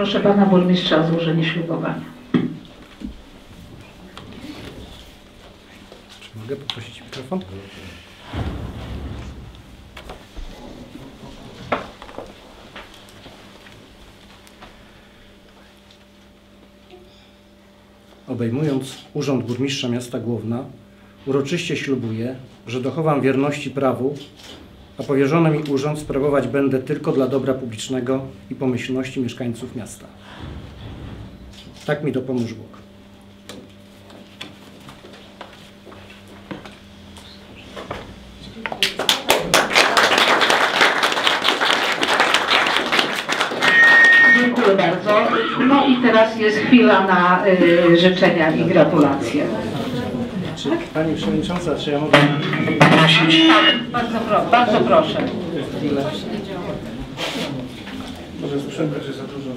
proszę pana burmistrza o złożenie ślubowania. Czy mogę poprosić mikrofon? Obejmując Urząd Burmistrza Miasta Głowna, uroczyście ślubuję, że dochowam wierności prawu, a powierzony mi urząd sprawować będę tylko dla dobra publicznego i pomyślności mieszkańców miasta. Tak mi dopomóż Bóg. Dziękuję bardzo. No i teraz jest chwila na y, życzenia i gratulacje. Czy, Pani Przewodnicząca, czy ja mogę Bardzo, pro, bardzo proszę. chwilę? Może sprzęgać jest za dużo.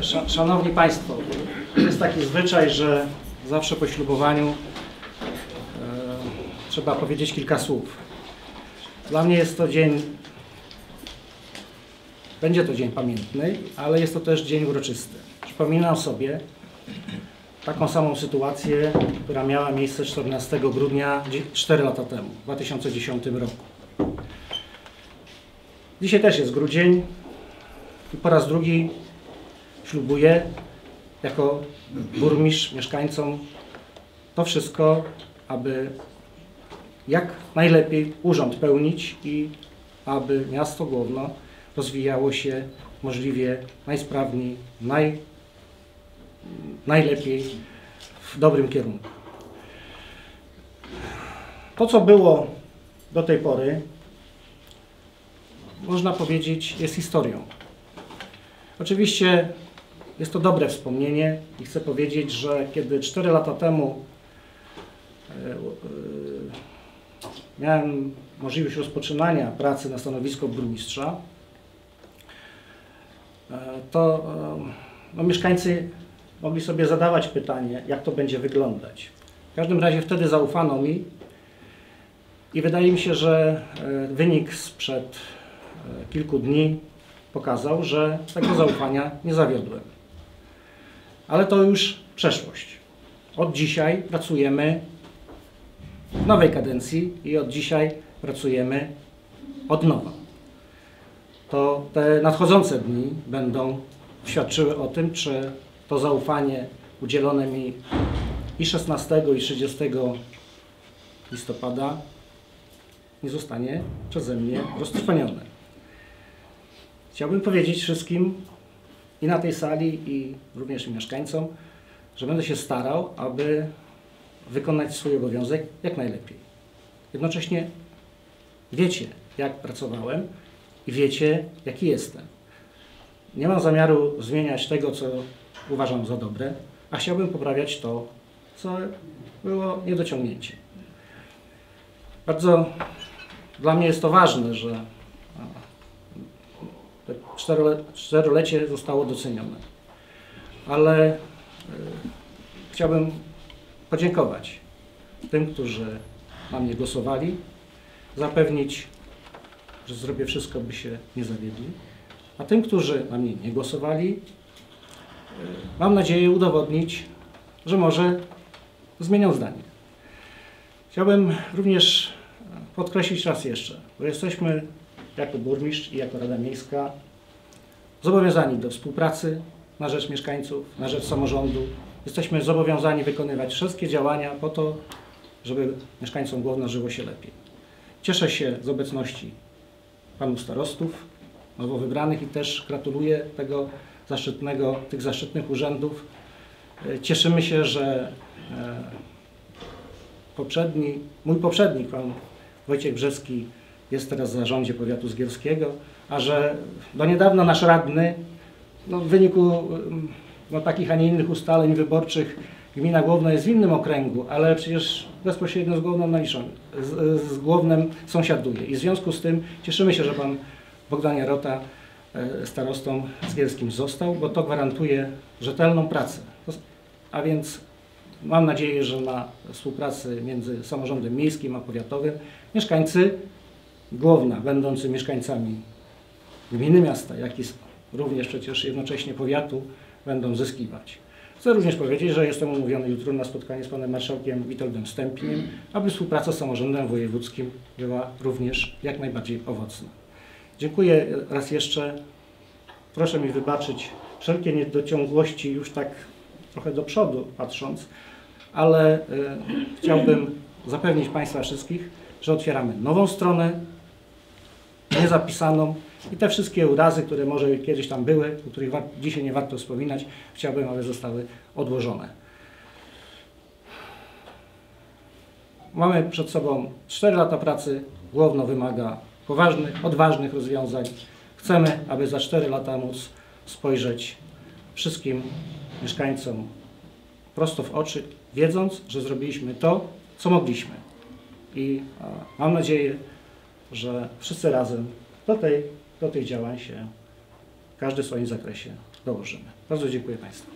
Sz- Szanowni Państwo, jest taki zwyczaj, że zawsze po ślubowaniu e, trzeba powiedzieć kilka słów. Dla mnie jest to dzień, będzie to dzień pamiętny, ale jest to też dzień uroczysty. Przypominam sobie taką samą sytuację, która miała miejsce 14 grudnia 4 lata temu, w 2010 roku. Dzisiaj też jest grudzień i po raz drugi ślubuję jako burmistrz mieszkańcom to wszystko, aby jak najlepiej urząd pełnić i aby miasto Głowno rozwijało się możliwie najsprawniej, naj, najlepiej w dobrym kierunku. To, co było do tej pory, można powiedzieć, jest historią. Oczywiście jest to dobre wspomnienie i chcę powiedzieć, że kiedy 4 lata temu e, e, miałem możliwość rozpoczynania pracy na stanowisko burmistrza, e, to no, mieszkańcy mogli sobie zadawać pytanie, jak to będzie wyglądać. W każdym razie wtedy zaufano mi i wydaje mi się, że e, wynik sprzed e, kilku dni pokazał, że tego zaufania nie zawiodłem. Ale to już przeszłość. Od dzisiaj pracujemy w nowej kadencji i od dzisiaj pracujemy od nowa. To te nadchodzące dni będą świadczyły o tym, czy to zaufanie udzielone mi i 16 i 30 listopada nie zostanie przeze mnie roztrwanione. Chciałbym powiedzieć wszystkim i na tej sali, i również mieszkańcom, że będę się starał, aby wykonać swój obowiązek jak najlepiej. Jednocześnie wiecie, jak pracowałem i wiecie, jaki jestem. Nie mam zamiaru zmieniać tego, co uważam za dobre, a chciałbym poprawiać to, co było niedociągnięcie. Bardzo dla mnie jest to ważne, że te czterole- czterolecie zostało docenione. Ale y, chciałbym podziękować tym, którzy na mnie głosowali, zapewnić, że zrobię wszystko, by się nie zawiedli, a tym, którzy na mnie nie głosowali, mam nadzieję udowodnić, że może zmienią zdanie. Chciałbym również podkreślić raz jeszcze, bo jesteśmy jako burmistrz i jako Rada Miejska zobowiązani do współpracy na rzecz mieszkańców, na rzecz samorządu. Jesteśmy zobowiązani wykonywać wszystkie działania po to, żeby mieszkańcom Głowna żyło się lepiej. Cieszę się z obecności panów starostów, nowo wybranych i też gratuluję tego zaszczytnego, tych zaszczytnych urzędów. E, Cieszymy się, że e, poprzedni, mój poprzednik, pan Wojciech Brzeski, jest teraz w zarządzie powiatu zgierskiego, a że do niedawna nasz radny, no w wyniku no, takich, a nie innych ustaleń wyborczych, gmina Głowna jest w innym okręgu, ale przecież bezpośrednio z Głowną naliczony, z, z Głownem sąsiaduje. I w związku z tym cieszymy się, że pan Bogdan Jarota starostą zgierskim został, bo to gwarantuje rzetelną pracę. A więc mam nadzieję, że na współpracy między samorządem miejskim a powiatowym mieszkańcy Głowna, będący mieszkańcami gminy miasta, jak i również przecież jednocześnie powiatu będą zyskiwać. Chcę również powiedzieć, że jestem umówiony jutro na spotkanie z panem marszałkiem Witoldem Stępniem, aby współpraca z samorządem wojewódzkim była również jak najbardziej owocna. Dziękuję raz jeszcze. Proszę mi wybaczyć wszelkie niedociągłości już tak trochę do przodu patrząc, ale e, chciałbym zapewnić Państwa wszystkich, że otwieramy nową stronę, niezapisaną i te wszystkie urazy, które może kiedyś tam były, o których dzisiaj nie warto wspominać, chciałbym, aby zostały odłożone. Mamy przed sobą 4 lata pracy, Głowno wymaga poważnych, odważnych rozwiązań. Chcemy, aby za 4 lata móc spojrzeć wszystkim mieszkańcom prosto w oczy, wiedząc, że zrobiliśmy to, co mogliśmy. I mam nadzieję, że wszyscy razem do, tej, do tych działań się, każdy w swoim zakresie dołożymy. Bardzo dziękuję Państwu.